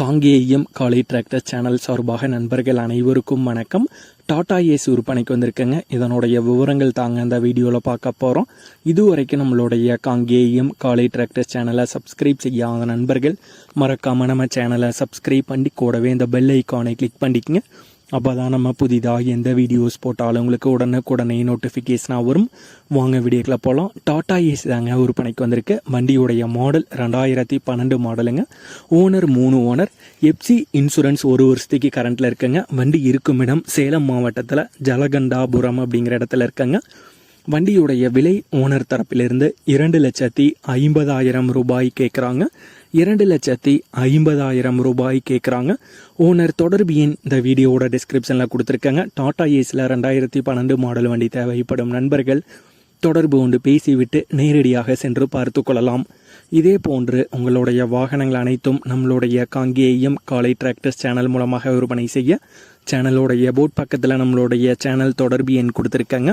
காங்கேயம் காலை tractor channel சார்பாக நண்பர்கள் அனைவருக்கும் வணக்கம். டாடா ஏஸ் விற்பனைக்கு வந்திருக்கேங்க. இதனுடைய விவரங்கள் தாங்க அந்த வீடியோவில் பார்க்க போகிறோம் இதுவரைக்கும் நம்மளுடைய காங்கேயம் காலை டிராக்டர் சேனலை சப்ஸ்கிரைப் செய்யாத நண்பர்கள் மறக்காமல் நம்ம சேனலை சப்ஸ்கிரைப் பண்ணி கூடவே இந்த பெல் ஐக்கானை கிளிக் பண்ணிக்கங்க. அப்போ தான் நம்ம புதிதாக எந்த வீடியோஸ் போட்டாலும் உங்களுக்கு உடனுக்குடனே நோட்டிஃபிகேஷனாக வரும். வாங்க வீடியோக்கில் போகலாம் டாட்டா ஏஸ் தாங்க விற்பனைக்கு வந்திருக்கு. வண்டியுடைய மாடல் ரெண்டாயிரத்தி பன்னெண்டு மாடலுங்க ஓனர் மூணு ஓனர் எப்சி இன்சூரன்ஸ் ஒரு வருஷத்துக்கு கரண்ட்டில் இருக்குங்க. வண்டி இருக்கும் இடம் சேலம் மாவட்டத்தில் ஜலகண்டாபுரம் அப்படிங்கிற இடத்துல இருக்குங்க. வண்டியுடைய விலை ஓனர் தரப்பிலிருந்து இரண்டு லட்சத்தி ஐம்பதாயிரம் ரூபாய் கேட்குறாங்க இரண்டு லட்சத்தி ஐம்பதாயிரம் ரூபாய் கேட்குறாங்க ஓனர் தொடர்பு எண் இந்த வீடியோவோட டிஸ்கிரிப்ஷனில் கொடுத்துருக்காங்க. டாடா ஏஸில் ரெண்டாயிரத்தி பன்னெண்டு மாடல் வண்டி தேவைப்படும் நண்பர்கள் தொடர்பு கொண்டு பேசிவிட்டு நேரடியாக சென்று பார்த்து கொள்ளலாம். இதே போன்று உங்களுடைய வாகனங்கள் அனைத்தும் நம்மளுடைய காங்கேயம் காலை டிராக்டர்ஸ் சேனல் மூலமாக விற்பனை செய்ய சேனலோடைய போட் பக்கத்தில் நம்மளுடைய சேனல் தொடர்பு எண் கொடுத்துருக்காங்க.